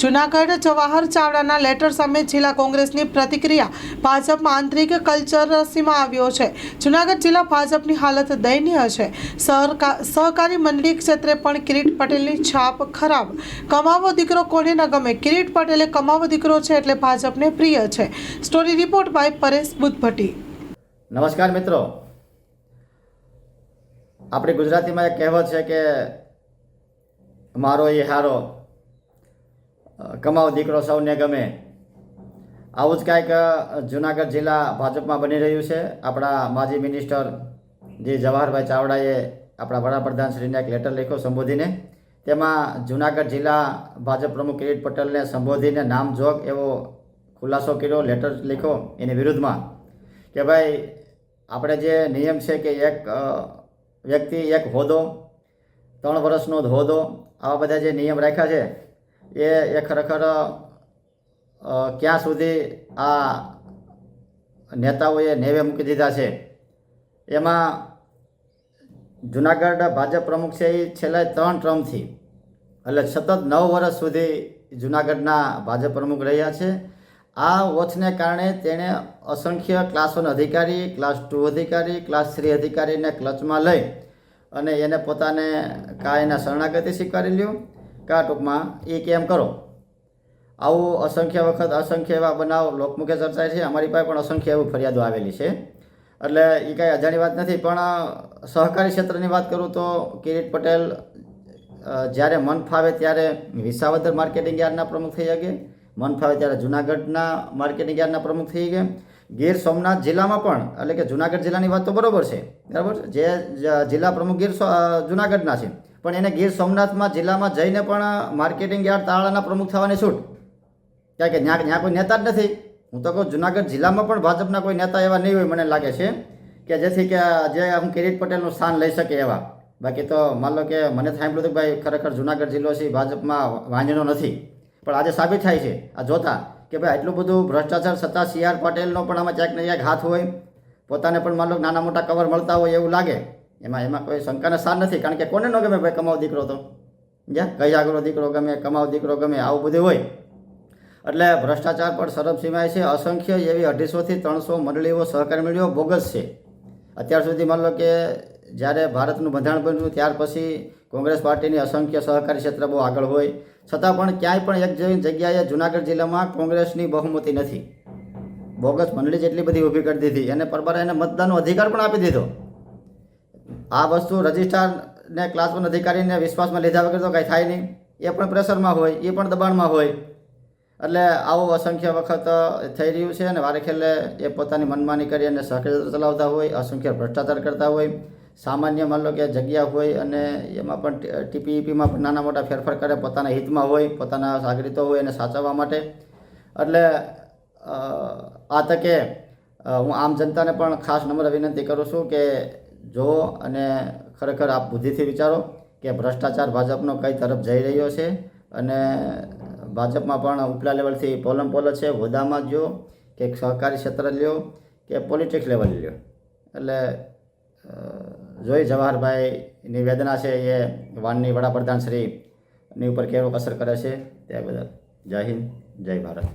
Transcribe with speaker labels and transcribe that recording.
Speaker 1: Junagadh Jawahar ચાવડાના letter સામે જિલ્લા કોંગ્રેસની પ્રતિક્રિયા ભાજપમાં આંતરિક કલ્ચર સીમા આવ્યો છે. જુનાગઢ જિલ્લા ભાજપની હાલત દયનીય છે. સહકા સહકારી મંડળી ક્ષેત્રે પણ કિરીટ પટેલની છાપ ખરાબ. કમાવો દીકરો કોને ન ગમે? કિરીટ પટેલે કમાવો દીકરો છે એટલે ભાજપને પ્રિય છે. Story report by Paresh Buddhabhatti.
Speaker 2: નમસ્કાર મિત્રો. આપણી ગુજરાતીમાં એક કહેવત છે કે, મારો એ હારો કમાવ, દીકરો સૌને ગમે. આવું જ કાંઈક જુનાગઢ જિલ્લા ભાજપમાં બની રહ્યું છે. આપણા માજી મિનિસ્ટર જે જવાહરભાઈ ચાવડાએ આપણા વડાપ્રધાનશ્રીને એક લેટર લખ્યો સંબોધીને. તેમાં જુનાગઢ જિલ્લા ભાજપ પ્રમુખ કિરીટ પટેલને સંબોધીને નામજોગ એવો ખુલાસો કર્યો લેટર લખ્યો એની વિરુદ્ધમાં. કે ભાઈ, આપણે જે નિયમ છે કે એક વ્યક્તિ એક હોદ્દો, ત્રણ વર્ષનો હોદો આવા બધા જે નિયમ રાખ્યા છે એ એ ખરેખર ક્યાં સુધી આ નેતાઓએ નેવે મૂકી દીધા છે? એમાં જુનાગઢ ભાજપ પ્રમુખ છે એ છેલ્લા ત્રણ ટર્મથી. એટલે સતત નવ વર્ષ સુધી જુનાગઢના ભાજપ પ્રમુખ રહ્યા છે. આ ઓછને કારણે તેણે અસંખ્ય ક્લાસ વન અધિકારી, ક્લાસ ટુ અધિકારી, ક્લાસ થ્રી અધિકારીને ક્લચમાં લઈ અને એને પોતાને કાયના શરણાગતિ સ્વીકારી લ્યો. કાં ટૂંકમાં એ કેમ કરો? આવું અસંખ્ય વખત અસંખ્ય એવા બનાવ લોકમુખે ચર્ચાય છે. અમારી પાસે પણ અસંખ્ય એવી ફરિયાદો આવેલી છે. એટલે એ કાંઈ અજાણી વાત નથી, પણ સહકારી ક્ષેત્રની વાત કરું તો કિરીટ પટેલ જ્યારે મન ફાવે ત્યારે વિસાવદર માર્કેટિંગ યાર્ડના પ્રમુખ થઈ શકે. મન ફાવે ત્યારે જુનાગઢના માર્કેટિંગ યાર્ડના પ્રમુખ થઈ ગયા ગીર સોમનાથ જિલ્લામાં પણ, એટલે કે જુનાગઢ જિલ્લાની વાત તો બરોબર છે. બરાબર? જે જિલ્લા પ્રમુખ ગીર જુનાગઢના છે. પણ એને ગીર સોમનાથમાં જિલ્લામાં જઈને પણ માર્કેટિંગ યાર્ડ તાળાના પ્રમુખ થવાની છૂટ. કારણ કે ત્યાં ત્યાં કોઈ નેતા જ નથી. હું તો કહું જુનાગઢ જિલ્લામાં પણ ભાજપના કોઈ નેતા એવા નહીં હોય, મને લાગે છે, કે જેથી કે જે હું કિરીટ પટેલનું સ્થાન લઈ શકે એવા. બાકી તો માન લો કે મને સાંભળ્યું હતું કે ભાઈ, ખરેખર જુનાગઢ જિલ્લો છે, ભાજપમાં વાંજનો નથી. પણ આજે સાબિત થાય છે, આ જોતા કે ભાઈ, આટલું બધું ભ્રષ્ટાચાર છતાં સી આર પટેલનો પણ આમાં ક્યાંક ને ક્યાંક હાથ હોય. પોતાને પણ માન લો નાના મોટા કવર મળતા હોય એવું લાગે. એમાં એમાં કોઈ શંકાને સાર નથી, કારણ કે કોને ન ગમે ભાઈ કમાવ દીકરો તો? જ્યાં આગળ દીકરો ગમે, કમાવ દીકરો ગમે, આવું બધું હોય. એટલે ભ્રષ્ટાચાર પર સરબ છે. અસંખ્ય એવી અઢીસોથી ત્રણસો મંડળીઓ સહકારી મંડળીઓ બોગસ છે. અત્યાર સુધી માન લો કે જ્યારે ભારતનું બંધારણ બન્યું, ત્યાર પછી કોંગ્રેસ પાર્ટીની અસંખ્ય સહકારી ક્ષેત્ર બહુ આગળ હોય. છતાં પણ ક્યાંય પણ એક જેવી જગ્યાએ જુનાગઢ જિલ્લામાં કોંગ્રેસની બહુમતી નથી. બોગસ મંડળી જેટલી બધી ઊભી કરી દીધી, એને પરબારે એને મતદાનનો અધિકાર પણ આપી દીધો. આ વસ્તુ રજિસ્ટ્રારને ક્લાસ વન અધિકારીને વિશ્વાસમાં લીધા વગર તો કંઈ થાય નહીં. એ પણ પ્રેશરમાં હોય, એ પણ દબાણમાં હોય. એટલે આવું અસંખ્ય વખત થઈ રહ્યું છે અને વારે ખેલે એ પોતાની મનમાની કરી અને સહકાર ચલાવતા હોય, અસંખ્ય ભ્રષ્ટાચાર કરતા હોય, સામાન્ય માન લો કે જગ્યા હોય અને એમાં પણ ટીપીઈપીમાં પણ નાના મોટા ફેરફાર કરે, પોતાના હિતમાં હોય, પોતાના સાગરીતો હોય એને સાચવવા માટે. એટલે આ તકે હું આમ જનતાને પણ ખાસ નમ્ર વિનંતી કરું છું કે જો અને ખરેખર આપ બુદ્ધિથી વિચારો કે ભ્રષ્ટાચાર ભાજપનો કઈ તરફ જઈ રહ્યો છે અને ભાજપમાં પણ ઉપલા લેવલથી પોલમ પોલ છે હોદામાં જો કે સહકારી ક્ષેત્ર લ્યો કે પોલિટિક્સ લેવલ લ્યો. એટલે જોઈ જવાહરભાઈની વેદના છે એ વાનની વડાપ્રધાન શ્રીની ઉપર કેવો અસર કરે છે તે બદલ જય હિન્દ, જય ભારત.